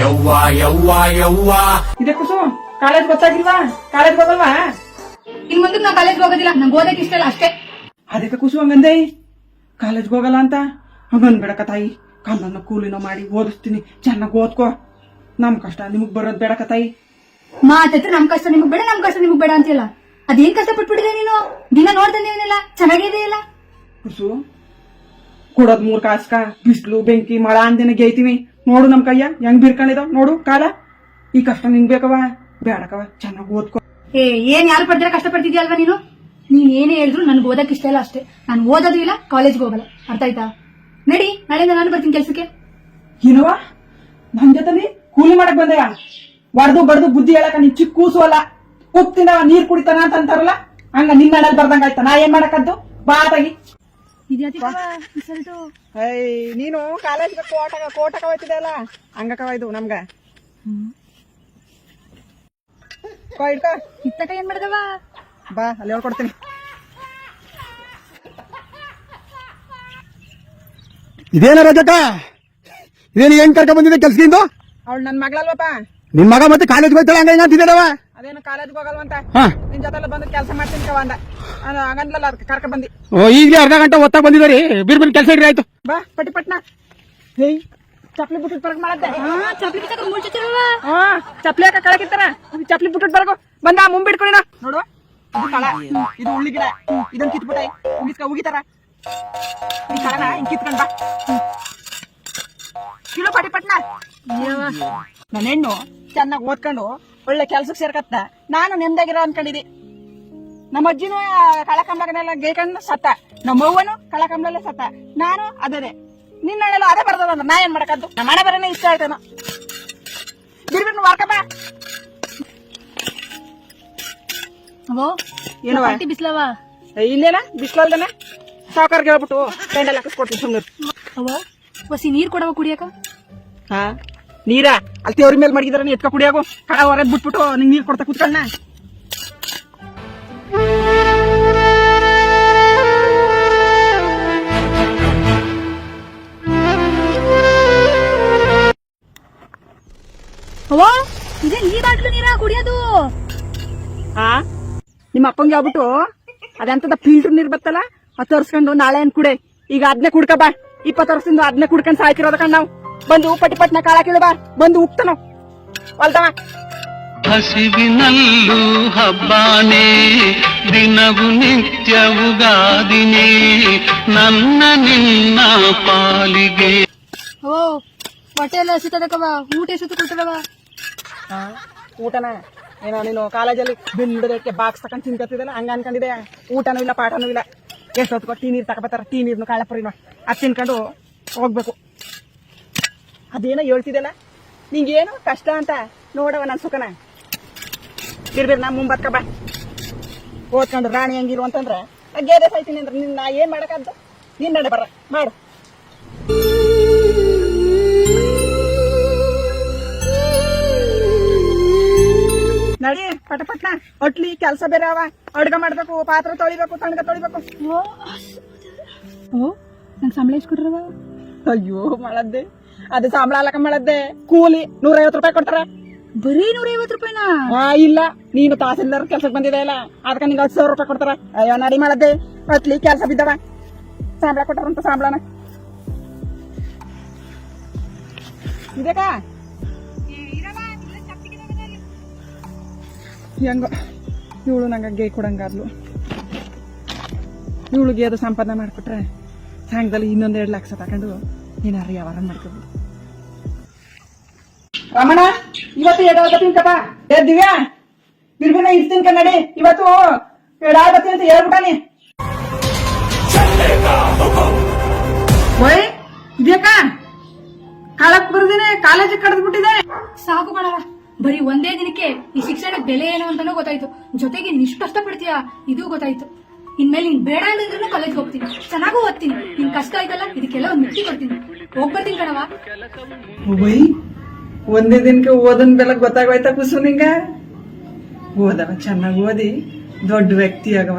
ಯವ್ವ ಯವ್ವ ಯವ್ವ. ಇದೆ ಕುಸು ಕಾಲೇಜ್ ಗೊತ್ತಾಗಿಲ್ವಾ? ಕಾಲೇಜ್ ಹೋಗಲ್ವಾ? ಇನ್ ಮುಂದೆ ನಾ ಕಾಲೇಜ್ ಹೋಗೋದಿಲ್ಲ. ನಂಗೆ ಓದಕ್ಕೆ ಇಷ್ಟ ಇಲ್ಲ ಅಷ್ಟೇ. ಅದಕ್ಕೆ ಕುಸು ಹಂಗಂದೆ. ಕಾಲೇಜ್ ಹೋಗಲ್ಲ ಅಂತ? ಹಂಗನ್ಬೇಡಕ ತಾಯಿ. ಕಲ್ಲನ್ನ ಕೂಲಿನೋ ಮಾಡಿ ಓದಿಸ್ತೀನಿ. ಚೆನ್ನಾಗಿ ಓದ್ಕೋ. ನಮ್ ಕಷ್ಟ ನಿಮಗ್ ಬರೋದ್ ಬೇಡಕ ತಾಯಿ. ಮಾತತ್ರ ನಮ್ ಕಷ್ಟ ನಿಮಗ್ ಬೇಡ ನಮ್ ಕಷ್ಟ ನಿಮಗ್ ಬೇಡ ಅಂತಿಲ್ಲ. ಅದೇನ್ ಕಷ್ಟ ಪಟ್ಬಿಟ್ಟಿದೆ ನೀನು? ದಿನ ನೋಡ್ದೆ ಏನಿಲ್ಲ ಚೆನ್ನಾಗಿದೆ ಇಲ್ಲ. ಕುಸು ಕೊಡೋದ್ ಮೂರ್ ಕಾಸ್ಕ ಬಿಸ್ಲು ಬೆಂಕಿ ಮಳ ಅಂದಿನ ಗೇಯ್ತೀವಿ ನೋಡು ನಮ್ ಕೈಯ ಹೆಂಗ್ ಬಿರ್ಕೊಂಡಿದಾವ್? ನೋಡು ಕಾಲ. ಈ ಕಷ್ಟ ನಿಂಗ್ ಬೇಕವ ಬೇಡಕವ ಚೆನ್ನಾಗ್ ಓದ್ಕೋ. ಏ ಏನ್ ಯಾರು ಪಡ್ತಾರೆ ಕಷ್ಟ ಪಡ್ತಿದ್ಯಲ್ವಾ ನೀನು? ನೀನ್ ಏನೇ ಹೇಳಿದ್ರು ನನ್ಗೆ ಓದಕ್ ಇಷ್ಟ ಇಲ್ಲ ಅಷ್ಟೇ. ನಾನು ಓದೋದು ಇಲ್ಲ ಕಾಲೇಜ್ಗೆ ಹೋಗಲ್ಲ. ಅರ್ಥ ಆಯ್ತಾ? ನಡಿ ನಾಳೆ ನಾನು ಬರ್ತೀನಿ ಕೆಲ್ಸಕ್ಕೆ. ಏನವ ನನ್ ಜೊತೆ ಕೂಲಿ ಮಾಡಕ್ ಬಂದೆಯ ಬಡ್ದು ಬಡ್ದು ಬುದ್ಧಿ ಹೇಳಕ ನೀನ್ ಚಿಕ್ಕ ಕೂಸು ಅಲ್ಲ. ನೀರ್ ಕುಡಿತಾನ ಅಂತ ಅಂತಾರಲ್ಲ? ಹಂಗ ನಿನ್ನ ಹಣಲ್ ಬರ್ದಂಗ ಆಯ್ತಾ? ನಾ ಏನ್ ಮಾಡಕದ್ದು ಬಾ ತಾಗಿ ನೀನು ಕಾಲೇಜ್ ಕೋಟಕ ಕೋಟಕ ಹೋಯ್ತಿದೆ ಅಲ್ಲ? ಹಂಗಕವ ಇದು ನಮ್ಗ. ಕೋ ಇಡ್ಕೋ ಇತ್ತಕ ಏನ್ ಮಾಡ್ದವ? ಬಾ ಅಲ್ಲಿ ಹೇಳ್ಕೊಡ್ತೀನಿ. ಇದೇನ ರಜಕ ಇದೇನು ಹೆಂಗ್ ಕರ್ಕ ಬಂದಿದೆ ಕೆಲ್ಸದಿಂದ? ಅವಳು ನನ್ ಮಗಳಲ್ವಪ್ಪ? ನಿನ್ ಮಗ ಮತ್ತೆ ಕಾಲೇಜ್ ಹೋಗ್ತಾಳೆ ಹಂಗ ಹಿಂಗ ಅಂತಿದ್ದಾರವ ಅದೇನು ಕಾಲೇಜ್ಗೆ ಹೋಗಲ್ವಂತ ಹಾ. ನಿನ್ ಜೊತೆಲ್ಲ ಬಂದು ಕೆಲಸ ಮಾಡ್ತೀನಿ ಕವ ಅಂದ. ನಾನು ಹಂಗನ್ಲಲ್ಲ ಅದಕ್ಕೆ ಕರ್ಕ ಬಂದಿ. ಓ ಈಗಲೇ ಅರ್ಧ ಗಂಟೆ ಒತ್ತಾಗ ಬಂದಿದ್ದಾರೆ. ಬೀರ್ ಬಿರ್ ಕೆಲಸ ಇಡ್ರಿ ಆಯ್ತು. ಬಾ ಪಟ್ಟಿ ಪಟ್ನ. ಹೇಯ್ ಚಪ್ಲಿ ಬಿಟ್ಟು ಬರಕ್ ಮಾಡತ್ತೆ? ಹಾ ಚಪ್ಲಿ ಹಾಕ ಕಳಕಿತ್ತಾರ ಚಪ್ಲಿ ಬಿಟ್ಟು ಬರಕು ಬಂದ ಮುಂಬಿಟ್ಕೊಳ್ಳಿ ನೋಡು ಇದು ಕಳ. ಇದು ಉಳ್ಳಿ ಗಿಡ. ಇದನ್ ಕಿತ್ಬಿಟ್ಟ ಉಗಿಸ್ಕ ಉಗಿತಾರ. ಈ ಕಳನ ಹಿಂಗ್ ಕಿತ್ಕೊಂಡ್ ಬಾ. ಕಿಲೋ ಪಟ್ಟಿ ಪಟ್ನ. ನನ್ನ ಹೆಣ್ಣು ಚೆನ್ನಾಗಿ ಓದ್ಕೊಂಡು ಒಳ್ಳೆ ಕೆಲ್ಸಕ್ಕೆ ಸೇರ್ಕತ್ತ? ನಾನು ನೆಮ್ಮದಾಗಿರೋ ಅನ್ಕೊಂಡಿದ್ದೆ. ನಮ್ಮ ಅಜ್ಜಿನೂ ಕಳಕಂಬಗನೆಲ್ಲ ಗೇಕಂಡ್ ಸತ್ತ. ನಮ್ಮವ್ವನು ಅವ್ವನು ಕಳಕಂಬಲಲ್ಲೇ ಸತ್ತ. ನಾನು ಅದೇ. ನಿನ್ನೆಲ್ಲ ಅದೇ ಬರ್ತದ ಅಂದ್ರೆ ನಾ ಏನ್ ಮಾಡಕದ್ದು? ನಮ್ಮ ಮನೆ ಬರನೇ ಇಷ್ಟ ಆಯ್ತಾನು. ಬಿಡ್ಬಿಡ್ ವಾರ್ಕಪ್ಪ ಅವೋ ಏನವ ಬಿಸ್ಲವ? ಇಲ್ಲೇನ ಬಿಸ್ಲಲ್ದನ? ಸಾವುಕಾರ್ಗೆ ಹೇಳ್ಬಿಟ್ಟು ಪೆಂಡಲ್ ಹಾಕಿಸ್ಕೊಡ್ತೀನಿ ಸುಮ್ಮನೆ ಅವೋ ಹೊಸಿ ನೀರು ಕೊಡವ ಕುಡಿಯಕ? ಹಾ. ನೀರ? ಅಲ್ಲಿ ತೇವ್ರ ಮೇಲೆ ಮಡಗಿದಾರ ಎತ್ಕ ಕುಡಿಯಾಗು. ಕಡ ಹೊರದ್ ಬಿಟ್ಬಿಟ್ಟು ನಿಂಗೆ ನೀರ್ ಕೊಡ್ತಾ ಕುತ್ಕೊಳ್ಳ ಅವೋ ಇದೇ ಈ ಬಾಟ್ಲು ನೀರ ಕುಡಿಯೋದು? ಹಾ ನಿಮ್ಮ ಅಪ್ಪಂಗೆ ಆಗ್ಬಿಟ್ಟು ಅದೆಂತದ ಫಿಲ್ಟರ್ ನೀರ್ ಬತ್ತಲ್ಲ? ಅದು ತರ್ಸ್ಕೊಂಡು ನಾಳೆ ಏನ್ ಕುಡೆ? ಈಗ ಅದ್ನೇ ಕುಡ್ಕ ಬಾ. ಇಪ್ಪತ್ತು ವರ್ಷದಿಂದ ಅದ್ನೇ ಕುಡ್ಕೊಂಡ್ ಸಾಯ್ತಿರೋದ ಕಣ್ ನಾವು. ಬಂದು ಪಟಿ ಪಟ್ನ ಕಾಳ ಕೇಳುವ ಬಾ. ಬಂದು ಉಕ್ತನು ಅಲ್ದವ ಹಸಿವಿನಲ್ಲೂ ಹಬ್ಬಾನೇ ದಿನವು ನಿತ್ಯವುಗಾದಿನೇ ನನ್ನ ನಿನ್ನ ಪಾಲಿಗೆ. ಓ ಹೊಟ್ಟೆ ಎಲ್ಲ ಹಸಿತದಕವ ಊಟ ಸುತ್ತ ಕೊಟ್ಟದವ ಹಾ ಊಟನ? ಏನ ನೀನು ಕಾಲೇಜಲ್ಲಿ ಬಿಲ್ ಬಾಕ್ಸ್ ತಕೊಂಡು ತಿನ್ಕತ್ತಿದಲ್ಲ ಹಂಗ ಅನ್ಕೊಂಡಿದೆ ಊಟನೂ ಇಲ್ಲ ಪಾಠನೂ ಇಲ್ಲ. ಎಷ್ಟೊತ್ತು ಟೀ ನೀರು ತಗೋಬತ್ತಾರ ಟೀ ನೀರ್ನು ಕಾಳಪುರಿನ. ಅದು ತಿನ್ಕೊಂಡು ಹೋಗ್ಬೇಕು. ಅದೇನೋ ಹೇಳ್ತಿದ್ದಲ್ಲ ನಿಂಗೇನು ಕಷ್ಟ ಅಂತ? ನೋಡವ ನನ್ನ ಸುಖನ. ಬಿರ್ಬಿರ್ ನಾ ಮುಂಬತ್ಕ ಬಾ. ಓದ್ಕೊಂಡು ರಾಣಿ ಹೆಂಗಿರು ಅಂತಂದ್ರೆ ಗೇರೆ ಸಾಯ್ತೀನಿ ಅಂದ್ರೆ ನಿನ್ನ ನಾ ಏನ್ ಮಾಡಕಂತ ನಿನ್ನ ನಡೆ ಬರ ಮಾಡು. ನಡಿ ಪಟ ಪಟ್ನ ಒಟ್ಲಿ ಕೆಲಸ ಬೇರೆ ಅವ. ಅಡ್ಗ ಮಾಡ್ಬೇಕು ಪಾತ್ರ ತೊಳಿಬೇಕು ತಣ್ಗ ತೊಳಿಬೇಕು. ಓ ನನ್ ಸಂಬಳ ಇಸ್ಕೊಟ್ರವ ಕೊಟ್ರವ? ಅಯ್ಯೋ ಮಾಡದ್ದೆ ಅದು ಸಂಬಳ ಲೆಕ್ಕ ಮಾಡದ್ದೆ. ಕೂಲಿ ನೂರೈವತ್ತು ರೂಪಾಯಿ ಕೊಡ್ತಾರ ಬರೀ ನೂರ ಐವತ್ತು ರೂಪಾಯಿನ? ಆ ಇಲ್ಲ. ನೀನು ತಹಸೀಲ್ದಾರ್ ಕೆಲ್ಸಕ್ಕೆ ಬಂದಿದೆ ಇಲ್ಲ? ಅದಕ್ಕೆ ನಿಂಗೆ ಹತ್ತು ಸಾವಿರ ರೂಪಾಯಿ ಕೊಡ್ತಾರ. ಅಯ್ಯೋ ನಡಿ ಮಾಡದ್ದೆ. ಅತ್ಲಿ ಕೆಲಸ ಬಿದ್ದವ. ಸಂಬಳ ಕೊಟ್ಟಾರಂತ ಸಂಬಳನ. ಇದಕ್ಕ? ಹೆಂಗ ಇವಳು ನಂಗೆ ಗೇ ಕೊಡಂಗಾದ್ಲು. ಇವಳಿಗೆ ಅದು ಸಂಪಾದನೆ ಮಾಡಿಕೊಟ್ರೆ ಸಾಯಂಕಾಲ ಇನ್ನೊಂದು ಎರಡು ಲಕ್ಷ ತಗೊಂಡು ಏನಾರು ವ್ಯವಹಾರ ಮಾಡ್ಕೋಬೋದು ರಮಣ, ಇವತ್ತು ಎಡಾವತಿ ಅಂತಪ್ಪ ಏ, ದಿವ್ಯಾ ಬಿರ್ಬಿನ ಇರ್ತೀನಿ ಕನ್ನಡಿ. ಇವತ್ತು ಎಡಾಗತ್ತಿ ಅಂತ ಹೇಳ್ಬಿಟ್ಟಾನಿ. ಓಯ್ ಇದ್ಯಾಕ ಕಾಲಕ್ ಬರ್ದೇನೆ, ಕಾಲೇಜಿಗೆ ಕಳೆದ್ಬಿಟ್ಟಿದೆ ಸಾಕು ಕಣವ ಬರೀ ಒಂದೇ ದಿನಕ್ಕೆ ಈ ಶಿಕ್ಷಣಕ್ಕೆ ಬೆಲೆ ಏನು ಅಂತಾನೂ ಗೊತ್ತಾಯ್ತು. ಜೊತೆಗೆ ನಿಷ್ಕಷ್ಟ ಪಡ್ತೀಯಾ ಇದು ಗೊತ್ತಾಯ್ತು. ಇನ್ಮೇಲೆ ನೀನ್ ಬೇಡ ಅಂದ್ರೂ ಕಾಲೇಜ್ ಹೋಗ್ತೀನಿ. ಚೆನ್ನಾಗೂ ಓದ್ತೀನಿ. ನಿನ್ ಕಷ್ಟ ಆಯ್ತಲ್ಲ? ಇದಕ್ಕೆಲ್ಲ ಒಂದ್ ಮುಕ್ತಿ ಕೊಡ್ತೀನಿ. ಹೋಗ್ಬರ್ತೀನಿ ಕಣವ ಓಯ್ ಒಂದೇ ದಿನಕ್ಕೆ ಓದನ್ ಬೆಲೆ ಗೊತ್ತಾಗೋಯ್ತಾ ಕುಸು ನಿಂಗ? ಓದವ ಚೆನ್ನಾಗಿ ಓದಿ. ದೊಡ್ಡ ವ್ಯಕ್ತಿ ಆಗವ.